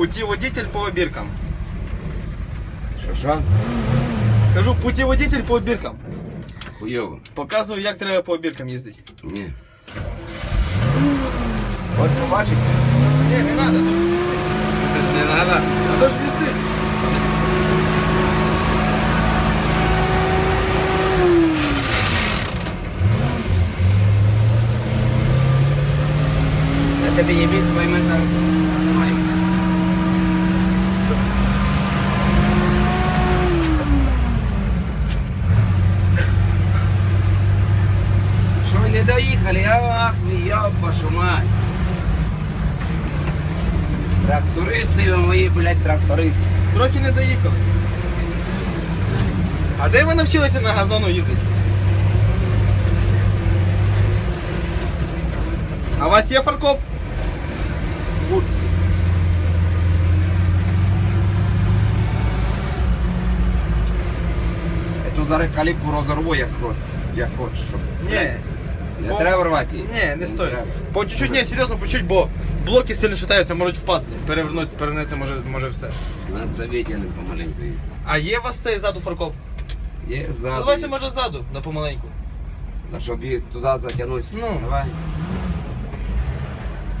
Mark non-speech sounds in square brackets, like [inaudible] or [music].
Путіводитель по обіркам. Що що? Кажу, путіводитель по обіркам. Хуйово. Показую, як треба по обіркам їздити. Ні. Ось побачите? Ні, не треба, то ж вісить. [laughs] Не треба. А то ж вісить. Я тебе їбіть твоїми зараз. Не доїхали? Ах, ви йоб вашу мать. Трактористи ви мої, блядь, трактористи. Трохи не доїхали. А де ви навчилися на газону їздити? А у вас є фаркоп? Курці. Я тут зараз каліку розорву, як, хо- як хочеш. Щоб... Ні. Не Бо- треба рвати її? Ні, не стоїть. По чуть-чуть, ні, серйозно, по чуть, бо блоки сильно шатаються, можуть впасти. Перевернуть, перевернеться може, може все. Надо це помаленьку. її. А є у вас цей ззаду фаркоп? Є Ну, ззаду. давайте є. може ззаду, на помаленьку. А щоб її туди затягнути. Ну. Давай.